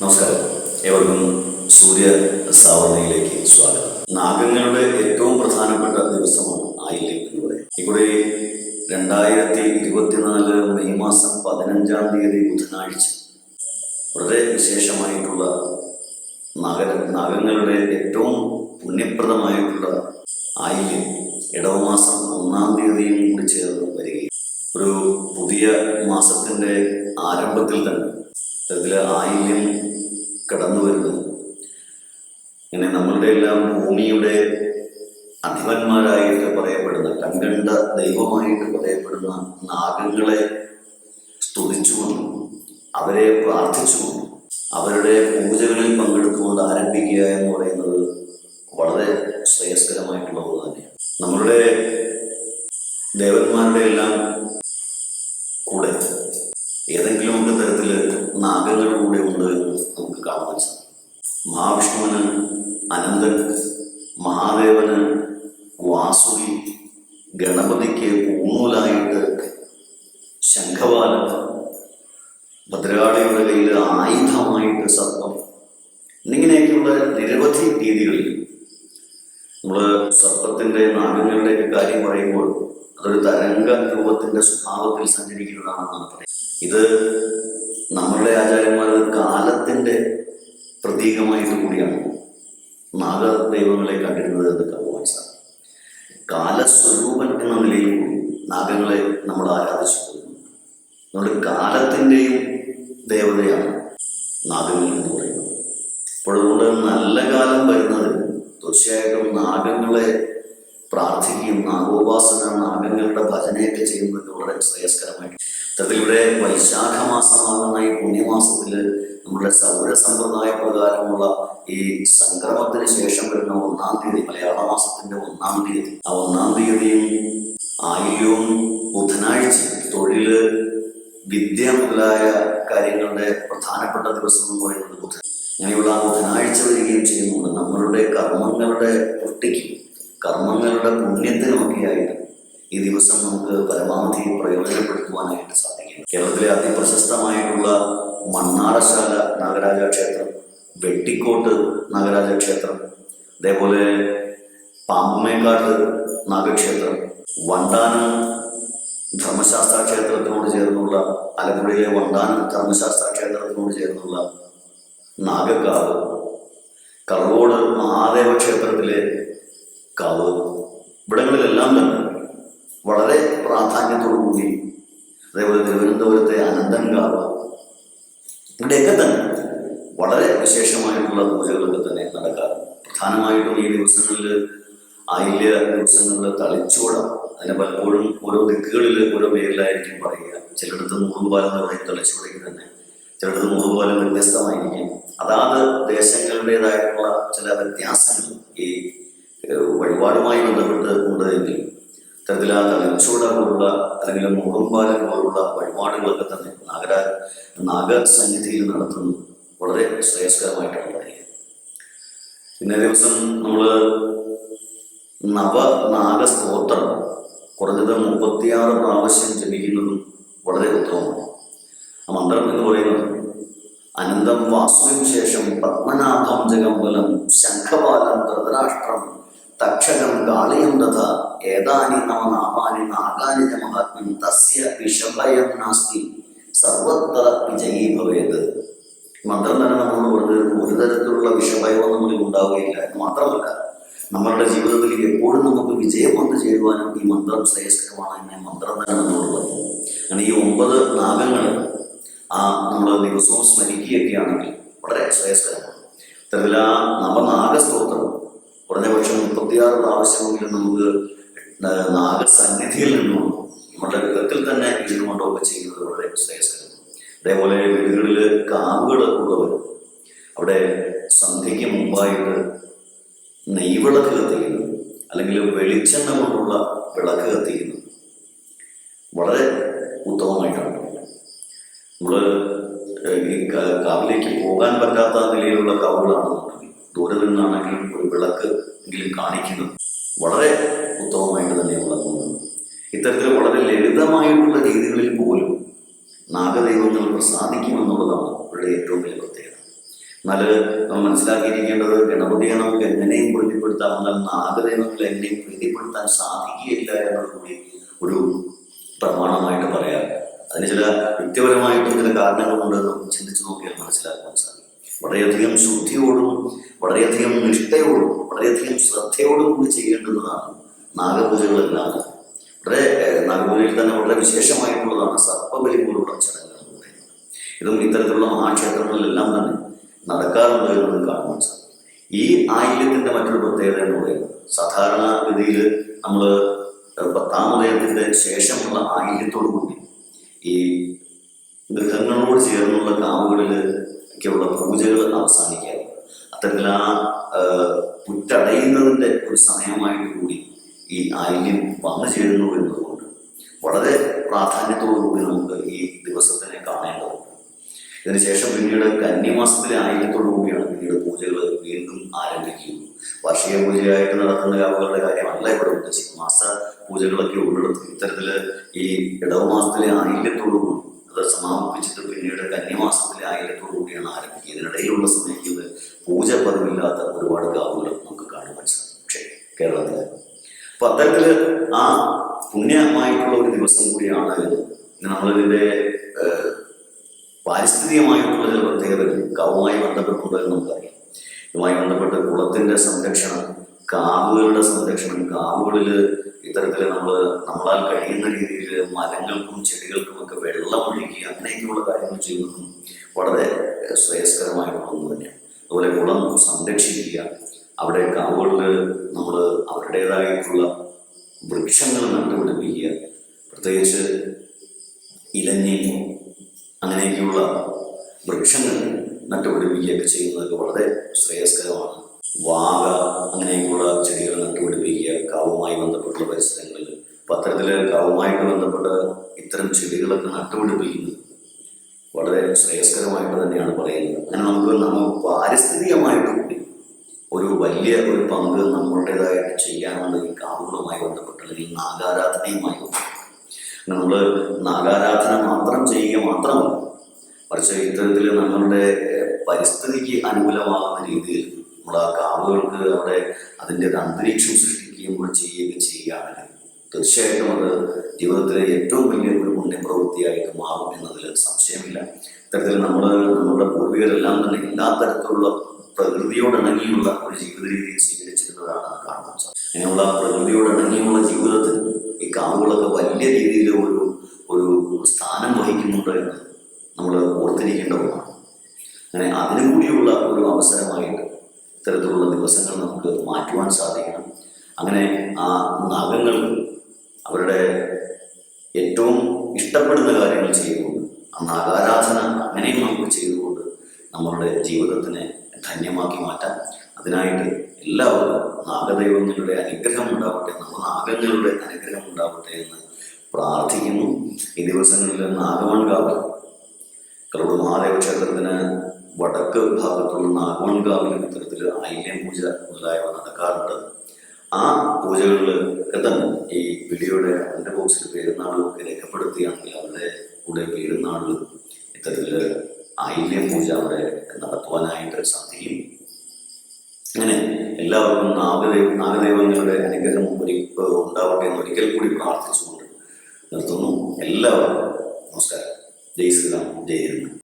നമസ്കാരം. ഏവർക്കും സൂര്യ സാവർണയിലേക്ക് സ്വാഗതം. നാഗങ്ങളുടെ ഏറ്റവും പ്രധാനപ്പെട്ട ദിവസമാണ് ആയില്യം എന്ന് പറയുന്നത്. ഇവിടെ രണ്ടായിരത്തി ഇരുപത്തിനാല് മെയ് മാസം പതിനഞ്ചാം തീയതി ബുധനാഴ്ച വളരെ വിശേഷമായിട്ടുള്ള നാഗ നാഗങ്ങളുടെ ഏറ്റവും പുണ്യപ്രദമായിട്ടുള്ള ആയില്യം ഇടവമാസം ഒന്നാം തീയതിയും കൂടി ചേർന്ന് വരികയും ഒരു പുതിയ മാസത്തിന്റെ ആരംഭത്തിൽ തന്നെ ഇത്തരത്തിൽ ആയില്യം കടന്നു വരുന്നു. ഇങ്ങനെ നമ്മളുടെ എല്ലാം ഭൂമിയുടെ അധിപന്മാരായിട്ട് പറയപ്പെടുന്ന കൺകണ്ട ദൈവമായിട്ട് പറയപ്പെടുന്ന നാഗങ്ങളെ സ്തുതിച്ചുകൊണ്ടും അവരെ പ്രാർത്ഥിച്ചുകൊണ്ടും അവരുടെ പൂജകളിൽ പങ്കെടുത്തുകൊണ്ട് ആരംഭിക്കുക എന്ന് പറയുന്നത് വളരെ ശ്രേയസ്കരമായിട്ടുള്ള ഒന്ന് തന്നെയാണ് നമ്മളുടെ വാസുകി ഗണപതിക്ക് ഊന്നൂലായിട്ട് ശംഖവാലം ഭദ്രകാളിയുടെ കയ്യിൽ ആയുധമായിട്ട് സർപ്പം എന്നിങ്ങനെയൊക്കെയുള്ള നിരവധി രീതികളിൽ നമ്മൾ സർപ്പത്തിന്റെ നാഗങ്ങളുടെയൊക്കെ കാര്യം പറയുമ്പോൾ അതൊരു തരംഗ രൂപത്തിന്റെ സ്വഭാവത്തിൽ സഞ്ചരിക്കുന്നതാണെന്നാണ് പറയുന്നത്. ഇത് നമ്മളുടെ ആചാര്യന്മാർ കാലത്തിന്റെ പ്രതീകമായിട്ട് കൂടിയാണ്. നാഗദൈവങ്ങളെ കണ്ടിരുന്നത് എന്ന് കാണുവാൻ സാധിക്കും കാലസ്വരൂപൻ എന്ന നിലയിൽ നാഗങ്ങളെ നമ്മൾ ആരാധിച്ചു പോകുന്നു നമ്മുടെ കാലത്തിന്റെയും ദേവതയാണ് നാഗങ്ങൾ എന്ന് പറയുന്നത്. അപ്പോൾ അതുകൊണ്ട് നല്ല കാലം വരുന്നത് തീർച്ചയായിട്ടും നാഗങ്ങളെ പ്രാർത്ഥിക്കുകയും നാഗോപാസന നാഗങ്ങളുടെ ഭജനയൊക്കെ ചെയ്യുന്നത് വളരെ ശ്രേയസ്കരമായിട്ട് ഇത്തരത്തിൽ ഇവിടെ വൈശാഖ മാസമാകുന്ന ഈ പുണ്യമാസത്തിൽ നമ്മുടെ സൗര സമ്പ്രദായ പ്രകാരമുള്ള ഈ സംക്രമത്തിന് ശേഷം വരുന്ന ഒന്നാം തീയതി മലയാള മാസത്തിന്റെ ഒന്നാം തീയതി. ആ ഒന്നാം തീയതിയും ആയില്യവും ബുധനാഴ്ച തൊഴിൽ വിദ്യ മുതലായ കാര്യങ്ങളുടെ പ്രധാനപ്പെട്ട ദിവസം എന്ന് പറയുന്നത് ബുധൻ. അങ്ങനെയുള്ള ആ ബുധനാഴ്ച വരികയും ചെയ്യുന്നുണ്ട്. നമ്മളുടെ കർമ്മങ്ങളുടെ പുഷ്ടിക്കും കർമ്മങ്ങളുടെ പുണ്യത്തിനുമൊക്കെയായിട്ട് ഈ ദിവസം നമുക്ക് പരമാവധി പ്രയോജനപ്പെടുത്തുവാനായിട്ട് സാധിക്കും കേരളത്തിലെ അതിപ്രശസ്തമായിട്ടുള്ള മണ്ണാറശാല നാഗരാജ ക്ഷേത്രം വെട്ടിക്കോട്ട് നാഗരാജ ക്ഷേത്രം അതേപോലെ പാമ്പമേക്കാട്ട് നാഗക്ഷേത്രം വണ്ടാനം ധർമ്മശാസ്ത്ര ക്ഷേത്രത്തിനോട് ചേർന്നുള്ള ആലപ്പുഴയിലെ വണ്ടാനം ധർമ്മശാസ്ത്ര ക്ഷേത്രത്തിനോട് ചേർന്നുള്ള നാഗക്കാവ് കറവോട് മഹാദേവ ക്ഷേത്രത്തിലെ കാവ് ഇവിടങ്ങളിലെല്ലാം തന്നെ വളരെ പ്രാധാന്യത്തോടു കൂടി അതേപോലെ തിരുവനന്തപുരത്തെ അനന്തൻകാവ് ഇവിടെയൊക്കെ തന്നെ വളരെ വിശേഷമായിട്ടുള്ള പൂജകളൊക്കെ തന്നെ നടക്കാറുണ്ട് പ്രധാനമായിട്ടും ഈ ദിവസങ്ങളിൽ ആയില്യ ദിവസങ്ങളിൽ തളിച്ചോടാം അതിനെ പലപ്പോഴും ഓരോ ദിക്കുകളിൽ ഓരോ പേരിലായിരിക്കും പറയുക. ചിലയിടത്ത് നൂറുപാലം എന്ന് പറയും തളിച്ചോടയ്ക്ക് തന്നെ. ചിലയിടത്ത് നൂറുപാലം വ്യത്യസ്തമായിരിക്കും. അതാത് ദേശങ്ങളുടേതായിട്ടുള്ള ചില വ്യത്യാസങ്ങൾ ഈ വഴിപാടുമായി ബന്ധപ്പെട്ട് ഉണ്ട് ഇത്തരത്തിൽ ആ തലച്ചൂട പോലുള്ള അല്ലെങ്കിൽ മുഖംപാലം പോലുള്ള വഴിപാടുകളൊക്കെ തന്നെ നാഗര നാഗസന്നിധിയിൽ നടത്തുന്നു വളരെ ശ്രേയസ്കരമായിട്ടാണ്. പിന്നെ ദിവസം നമ്മൾ നവനാഗ സ്തോത്രം. കുറഞ്ഞത് മുപ്പത്തിയാറ് പ്രാവശ്യം ജപിക്കുന്നതും വളരെ ഉത്തമമാണ്. ആ മന്ത്രം എന്ന് പറയുന്നത് അനന്തം വാസുവിന് ശേഷം പത്മനാഭം ജഗംബലം ശംഖപാലം ധൃതരാഷ്ട്രം തക്ഷകം കാളിയം തഥ ഏതാനി നവ നാമാനി നാഗാനി മഹാത്മ്യം തസ്യ വിഷഭയം നാസ്തി. സർവത്ര വിജയീ ഭവേത്. മന്ത്രം തന്നെ നമ്മളോട് പറഞ്ഞു ഒരു തരത്തിലുള്ള വിഷഭയവും നമ്മളിൽ ഉണ്ടാവുകയില്ല എന്ന് മാത്രമല്ല നമ്മളുടെ ജീവിതത്തിൽ എപ്പോഴും നമുക്ക് വിജയം വന്നു ചേരുവാനും ഈ മന്ത്രം ശ്രേയസ്കരമാണ് എന്ന മന്ത്രം തന്നെ നമ്മളോട് പറഞ്ഞു. അങ്ങനെ ഈ ഒമ്പത് നാഗങ്ങൾ ആ നമ്മൾ ദിവസവും സ്മരിക്കുകയൊക്കെയാണെങ്കിൽ വളരെ ശ്രേയസ്കരമാണ്. ഇത്തരത്തിൽ ആ നവനാഗസ്തോത്രം കുറഞ്ഞ പക്ഷം മുപ്പത്തിയാറ് പ്രാവശ്യമെങ്കിലും നമുക്ക് നാഗസന്നിധിയിൽ നിന്നും നമ്മുടെ ഗൃഹത്തിൽ തന്നെ ഇരുന്നുകൊണ്ടൊക്കെ ചെയ്യുന്നത് വളരെ ശ്രേയസ്കരമാണ്. അതേപോലെ വീടുകളിൽ കാവുകൾ ഉള്ളവർ അവിടെ സന്ധ്യയ്ക്ക് മുമ്പായിട്ട് നെയ്വിളക്ക് കത്തിക്കുന്നു. അല്ലെങ്കിൽ വെളിച്ചെണ്ണ കൊണ്ടുള്ള വിളക്ക് കത്തിക്കുന്നു. വളരെ ഉത്തമമായിട്ടാണ്. നമ്മൾ ഈ കാവിലേക്ക് പോകാൻ പറ്റാത്ത നിലയിലുള്ള കാവുകളാണെന്നുണ്ടെങ്കിൽ ദൂരെ നിന്നാണെങ്കിലും ഒരു വിളക്ക് എങ്കിലും കാണിക്കുന്നത് വളരെ ഉത്തമമായിട്ട് തന്നെ വിളങ്ങുന്നത് ഇത്തരത്തിൽ വളരെ ലളിതമായിട്ടുള്ള രീതികളിൽ പോലും നാഗദൈവങ്ങൾ പ്രസാദിക്കുമെന്നുള്ളതാണ് ഇവിടെ ഏറ്റവും വലിയ പ്രത്യേകത. എന്നാൽ നമ്മൾ മനസ്സിലാക്കിയിരിക്കേണ്ടത് ഗണപതിയെ നമുക്ക് എങ്ങനെയും പ്രീതിപ്പെടുത്താം എന്നാൽ നമുക്ക് എങ്ങനെയും പ്രീതിപ്പെടുത്താൻ സാധിക്കുകയില്ല എന്നത് കൂടി ഒരു പ്രമാണമായിട്ട് പറയാം. അതിന് ചില വ്യക്തിപരമായിട്ടും ചില കാരണങ്ങളുണ്ട് നമുക്ക് ചിന്തിച്ചു നോക്കിയാൽ മനസ്സിലാക്കാൻ സാധിക്കും. വളരെയധികം ശുദ്ധിയോടും വളരെയധികം നിഷ്ഠയോടും വളരെയധികം ശ്രദ്ധയോടും കൂടി ചെയ്യേണ്ടുന്നതാണ് നാഗപൂജകളെല്ലാം. വളരെ ഏഹ്, തന്നെ വളരെ വിശേഷമായിട്ടുള്ളതാണ് സർപ്പബലി പോലുള്ള ചടങ്ങുകൾ എന്ന് പറയുന്നത്. ഇതും ഇത്തരത്തിലുള്ള മഹാക്ഷേത്രങ്ങളിലെല്ലാം തന്നെ നടക്കാറുണ്ട് എന്നത് കാണുവാൻ സാധിക്കും. ഈ ആയില്യത്തിന്റെ മറ്റൊരു പ്രത്യേകത എന്ന് പറയുന്നത് സാധാരണ ഗതിയിൽ നമ്മൾ പത്താം ഉദയത്തിന്റെ ശേഷമുള്ള ആയില്യത്തോടു കൂടി ഈ ഗൃഹങ്ങളോട് ചേർന്നുള്ള കാവുകളിൽ ഒക്കെയുള്ള പൂജകൾ അവസാനിക്കാറുണ്ട്. അത്തരത്തിൽ ആ ഒരു സമയമായിട്ട് കൂടി ഈ ആയില്യം വന്നു ചേരുന്നു എന്നതുകൊണ്ട് വളരെ പ്രാധാന്യത്തോടുകൂടി നമുക്ക് ഈ ദിവസത്തിനെ കാണേണ്ടതുണ്ട്. ഇതിനുശേഷം പിന്നീട് കന്നിമാസത്തിലെ ആയില്യത്തോടു കൂടിയാണ് പിന്നീട് പൂജകൾ വീണ്ടും ആരംഭിക്കുന്നത്. വാർഷിക പൂജയായിട്ട് നടത്തുന്ന കാവുകളുടെ കാര്യമല്ല ഇവിടെ ഉദ്ദേശിക്കുന്നത്. മാസ പൂജകളൊക്കെ ഉള്ളിടത്ത് ഇത്തരത്തിൽ ഈ ആയില്യത്തോടു കൂടി അത് സമാപിച്ചിട്ട് പിന്നീട് കന്യമാസത്തിലെ ആയിരത്തോടു കൂടിയാണ് ആരംഭിക്കുക ഇതിനിടയിലുള്ള സമയത്ത് പൂജ പതിവില്ലാത്ത ഒരുപാട് കാവുകൾ നമുക്ക് കാണുവാൻ സാധിക്കും പക്ഷേ കേരളത്തിൽ അപ്പൊ അത്തരത്തിൽ ആ പുണ്യമായിട്ടുള്ള ഒരു ദിവസം കൂടിയാണ് ഇത് ഇന്ന് നമ്മളിതിന്റെ ഏഹ്, പാരിസ്ഥിതികമായിട്ടുള്ള ചില പ്രത്യേകതകൾ കാവുമായി ബന്ധപ്പെട്ടുണ്ടെന്ന് നമുക്കറിയാം. ഇതുമായി ബന്ധപ്പെട്ട് കുളത്തിന്റെ സംരക്ഷണം കാവുകളുടെ സംരക്ഷണം കാവുകളിൽ ഇത്തരത്തിൽ നമ്മൾ നമ്മളാൽ കഴിയുന്ന രീതിയിൽ മരങ്ങൾക്കും ചെടികൾക്കും ഒക്കെ വെള്ളം ഒഴുകി അങ്ങനെയൊക്കെയുള്ള കാര്യങ്ങൾ ചെയ്യുന്നതും വളരെ ശ്രേയസ്കരമായിട്ടുള്ള ഒന്ന് തന്നെയാണ്. അതുപോലെ കുളം സംരക്ഷിക്കുക അവിടെ കാവുകളിൽ നമ്മൾ അവരുടേതായിട്ടുള്ള വൃക്ഷങ്ങൾ നട്ടുപിടിപ്പിക്കുക പ്രത്യേകിച്ച് ഇലഞ്ഞി അങ്ങനെയൊക്കെയുള്ള വൃക്ഷങ്ങൾ നട്ടുപിടിപ്പിക്കുകയൊക്കെ ചെയ്യുന്നതൊക്കെ വളരെ ശ്രേയസ്കരമാണ്. വാഗ അങ്ങനെയൊക്കെയുള്ള ചെടികൾ നട്ടുപിടിപ്പിക്കുക കാവുമായി ബന്ധപ്പെട്ടുള്ള പരിസരങ്ങളിൽ. അപ്പം അത്തരത്തിൽ കാവുമായിട്ട് ബന്ധപ്പെട്ട ഇത്തരം ചെടികളൊക്കെ നട്ടുപിടിപ്പിക്കുന്നത് വളരെ ശ്രേയസ്കരമായിട്ട് തന്നെയാണ് പറയുന്നത്. അങ്ങനെ നമുക്ക് നമ്മൾ പാരിസ്ഥിതികമായിട്ട് കൂടി ഒരു വലിയ ഒരു പങ്ക് നമ്മളുടേതായിട്ട് ചെയ്യാനുള്ള ഈ കാവുകളുമായി ബന്ധപ്പെട്ട് അല്ലെങ്കിൽ നാഗാരാധനയുമായി ബന്ധപ്പെട്ട് നമ്മൾ നാഗാരാധന മാത്രം ചെയ്യുക മാത്രമല്ല മറിച്ച് ഇത്തരത്തിൽ നമ്മളുടെ പരിസ്ഥിതിക്ക് അനുകൂലമാകുന്ന രീതിയിൽ നമ്മൾ ആ കാവുകൾക്ക് അവിടെ അതിന്റെ ഒരു അന്തരീക്ഷം സൃഷ്ടിക്കുകയും കൂടെ ചെയ്യുകയൊക്കെ ചെയ്യുകയാണെങ്കിൽ തീർച്ചയായിട്ടും അത് ജീവിതത്തിലെ ഏറ്റവും വലിയ ഒരു പുണ്യപ്രവൃത്തിയായിട്ട് മാറും എന്നതിൽ സംശയമില്ല. ഇത്തരത്തിൽ നമ്മൾ നമ്മുടെ പൂർവികരെല്ലാം തന്നെ എല്ലാ തരത്തിലുള്ള പ്രകൃതിയോടിണങ്ങിയുള്ള ഒരു ജീവിത രീതി സ്വീകരിച്ചിരുന്നതാണ് കാണുന്നത്. സാധിക്കും അങ്ങനെയുള്ള പ്രകൃതിയോടിണങ്ങിയുള്ള ജീവിതത്തിൽ ഈ വലിയ രീതിയിൽ ഒരു ഒരു സ്ഥാനം വഹിക്കുന്നുണ്ട് എന്ന് നമ്മൾ ഓർത്തിരിക്കേണ്ട ഒന്നാണ്. അങ്ങനെ അതിനു കൂടിയുള്ള ഒരു അവസരമായിട്ട് ഇത്തരത്തിലുള്ള ദിവസങ്ങൾ നമുക്ക് മാറ്റുവാൻ സാധിക്കണം. അങ്ങനെ ആ നാഗങ്ങൾ അവരുടെ ഏറ്റവും ഇഷ്ടപ്പെടുന്ന കാര്യങ്ങൾ ചെയ്തുകൊണ്ട് ആ നാഗാരാധന അങ്ങനെയും നമുക്ക് ചെയ്തുകൊണ്ട് നമ്മളുടെ ജീവിതത്തിനെ ധന്യമാക്കി മാറ്റാം അതിനായിട്ട് എല്ലാവർക്കും നാഗദൈവങ്ങളുടെ അനുഗ്രഹം ഉണ്ടാവട്ടെ നമ്മൾ നാഗങ്ങളുടെ അനുഗ്രഹം ഉണ്ടാവട്ടെ എന്ന് പ്രാർത്ഥിക്കുന്നു ഈ ദിവസങ്ങളിൽ നാഗമൺകാവ് കറുട് മഹാദേവ ക്ഷേത്രത്തിന് വടക്ക് ഭാഗത്തുള്ള നാഗമൺകാവിൽ ഇത്തരത്തിൽ ഐല്യം പൂജ മുതലായവ നടക്കാറുണ്ട്. ആ പൂജകളിലൊക്കെ തന്നെ ഈ വീഡിയോയുടെ എന്റെ ബോക്സിൽ പേരുന്നാളും ഒക്കെ രേഖപ്പെടുത്തിയാണെങ്കിൽ അവരുടെ കൂടെ പേരുന്നാളിൽ ഇത്തരത്തിൽ ഐല്യം പൂജ അവിടെ നടത്തുവാനായിട്ട് സാധിക്കും. അങ്ങനെ എല്ലാവർക്കും നാഗദേവ നാഗദൈവങ്ങളുടെ അനുഗ്രഹം ഒരിക്കൽ ഉണ്ടാവട്ടെ എന്ന് ഒരിക്കൽ കൂടി പ്രാർത്ഥിച്ചുകൊണ്ട് നിർത്തുന്നു. എല്ലാവർക്കും നമസ്കാരം. ജയ് ശ്രീറാം. ജയ്